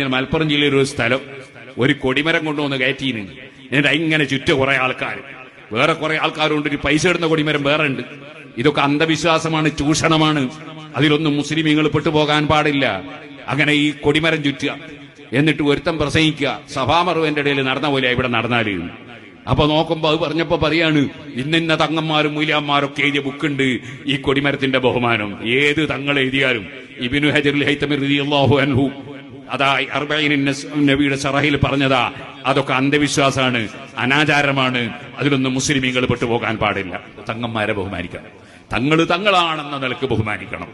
മലപ്പുറം ജില്ലയിൽ ഒരു സ്ഥലം ഒരു കൊടിമരം കൊണ്ടുവന്ന് കയറ്റിയിരുന്നു എന്നിട്ട് ഇങ്ങനെ ചുറ്റ കുറെ ആൾക്കാർ വേറെ കുറെ ആൾക്കാരുണ്ട് ഒരു പൈസ ഇടുന്ന കൊടിമരം വേറെ ഉണ്ട്. ഇതൊക്കെ അന്ധവിശ്വാസമാണ് ചൂഷണമാണ്. അതിലൊന്നും മുസ്ലിമീങ്ങൾ പെട്ടുപോകാൻ പാടില്ല. അങ്ങനെ ഈ കൊടിമരം ചുറ്റുക എന്നിട്ട് ഒരുത്തം പ്രസംഗിക്കുക സഭാമറുവിന്റെ ഇടയിൽ നടന്ന പോലെ ഇവിടെ നടന്നാൽ. അപ്പൊ നോക്കുമ്പോ അത് പറഞ്ഞപ്പോ പറയാണ് ഇന്നിന്ന തങ്ങന്മാരും മൂല്യന്മാരൊക്കെ എഴുതിയ ബുക്കുണ്ട് ഈ കൊടിമരത്തിന്റെ ബഹുമാനം. ഏത് തങ്ങൾ എഴുതിയാലും? ഇബിനു ഹജറുൽ ഹൈത്തമിർ അൻഹു അതാ അർബൈൻ നബിയുടെ സറഹിൽ പറഞ്ഞതാ അതൊക്കെ അന്ധവിശ്വാസമാണ് അനാചാരമാണ് അതിലൊന്നും മുസ്ലിമീങ്ങൾ പെട്ടുപോകാൻ പാടില്ല. തങ്ങന്മാരെ ബഹുമാനിക്കണം. തങ്ങൾ തങ്ങളാണെന്ന നിലയ്ക്ക് ബഹുമാനിക്കണം.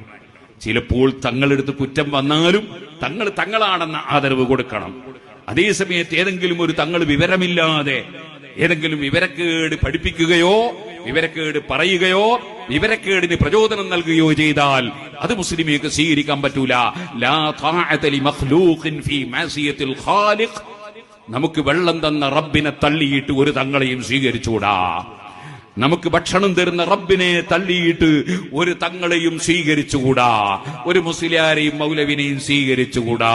ചിലപ്പോൾ തങ്ങളെടുത്ത് കുറ്റം വന്നാലും തങ്ങൾ തങ്ങളാണെന്ന ആദരവ് കൊടുക്കണം. അതേസമയത്ത് ഏതെങ്കിലും ഒരു തങ്ങൾ വിവരമില്ലാതെ ഏതെങ്കിലും വിവരക്കേട് പഠിപ്പിക്കുകയോ വിവരക്കേട് പറയുകയോ വിവരക്കേടിന് പ്രചോദനം നൽകുകയോ ചെയ്താൽ അത് മുസ്ലിമീക്ക് സ്വീകരിക്കാൻ പറ്റൂല. നമുക്ക് വെള്ളം തന്ന റബ്ബിനെ തള്ളിയിട്ട് ഒരു തങ്ങളെയും സ്വീകരിച്ചുകൂടാ. നമുക്ക് ഭക്ഷണം തരുന്ന റബ്ബിനെ തള്ളിയിട്ട് ഒരു തങ്ങളെയും സ്വീകരിച്ചുകൂടാ. ഒരു മുസ്ലിയാരെയും മൗലവിനെയും സ്വീകരിച്ചുകൂടാ.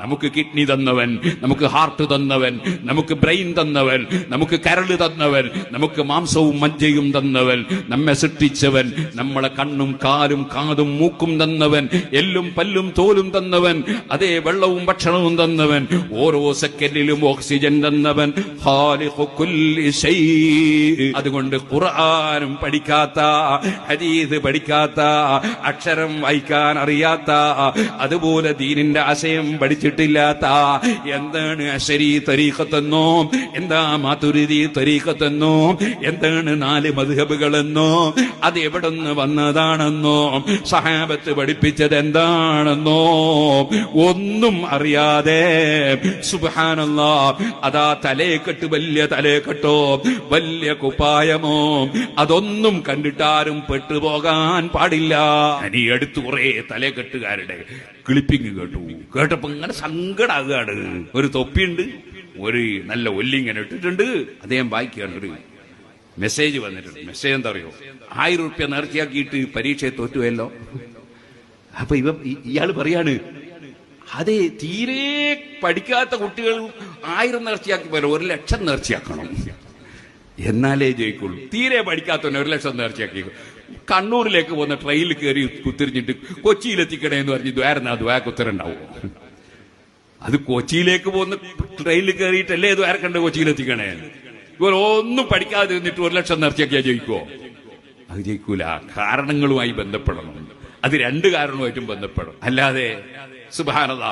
നമുക്ക് കിഡ്നി തന്നവൻ നമുക്ക് ഹാർട്ട് തന്നവൻ നമുക്ക് ബ്രെയിൻ തന്നവൻ നമുക്ക് കരൾ തന്നവൻ നമുക്ക് മാംസവും മജ്ജയും തന്നവൻ നമ്മെ സൃഷ്ടിച്ചവൻ നമ്മളെ കണ്ണും കാലും കാതും മൂക്കും തന്നവൻ എല്ലും പല്ലും തോലും തന്നവൻ അതേ വെള്ളവും ഭക്ഷണവും തന്നവൻ ഓരോ സെക്കൻഡിലും ഓക്സിജൻ തന്നവൻ. അതുകൊണ്ട് ഖുർആാനും പഠിക്കാത്ത ഹദീസ് പഠിക്കാത്ത അക്ഷരം വായിക്കാൻ അറിയാത്ത അതുപോലെ ദീനിന്റെ ആശയം പഠിച്ചിട്ടില്ലാത്ത എന്താണ് അശരി തരീഖത്തെന്നോ എന്താ മാതുരിതി തരീഖത്തെന്നോ എന്താണ് നാല് മധുഹബുകളെന്നോ അത് എവിടെ നിന്ന് വന്നതാണെന്നോ? സഹാബത്ത് പഠിപ്പിച്ചത് എന്താണെന്നോ? ഒന്നും അറിയാതെ സുബാനല്ലാ അതാ തലേക്കെട്ട് വലിയ തലേക്കെട്ടോ വലിയ കുപ്പായമോ? അതൊന്നും കണ്ടിട്ടാരും പെട്ടുപോകാൻ പാടില്ല. ഇനി അടുത്ത് കുറെ തലേക്കെട്ടുകാരുടെ ക്ലിപ്പിംഗ് കേട്ടു. കേട്ടപ്പോ സങ്കടാകുകയാണ് ഒരു തൊപ്പിയുണ്ട് ഒരു നല്ല ഒല്ലിങ്ങനെ ഇട്ടിട്ടുണ്ട് അദ്ദേഹം വായിക്കുകയാണ്. ഒരു മെസ്സേജ് വന്നിട്ടുണ്ട്. മെസ്സേജ് എന്താ അറിയോ? ആയിരം റുപ്യ നേർച്ചയാക്കിയിട്ട് പരീക്ഷയെ തോറ്റുവല്ലോ. അപ്പൊ ഇവ ഇയാൾ പറയാണ് അതെ തീരെ പഠിക്കാത്ത കുട്ടികൾ ആയിരം നേർച്ചയാക്കി പോലെ ഒരു ലക്ഷം നേർച്ചയാക്കണം. എന്നാലേ ജയിക്കുള്ളൂ. തീരെ പഠിക്കാത്തവനെ ഒരു ലക്ഷം നേർച്ചയാക്കി. കണ്ണൂരിലേക്ക് പോകുന്ന ട്രെയിനിൽ കയറി കുത്തിരിഞ്ഞിട്ട് കൊച്ചിയിലെത്തിക്കണേ എന്ന് പറഞ്ഞ് ദ്വാരനാ ദ്വാ കുത്തരുണ്ടാവും അത് കൊച്ചിയിലേക്ക് പോകുന്ന ട്രെയിനിൽ കയറിയിട്ടല്ലേ ദ്വാരക്കണ്ട് കൊച്ചിയിലെത്തിക്കണേ ഇവർ ഒന്നും പഠിക്കാതെ നിന്നിട്ട് ഒരു ലക്ഷം നേർച്ചയാക്കിയാ ജയിക്കോ അത് ജയിക്കൂല. കാരണങ്ങളുമായി ബന്ധപ്പെടണം. അത് രണ്ട് കാരണവുമായിട്ടും ബന്ധപ്പെടും അല്ലാതെ സുബാനത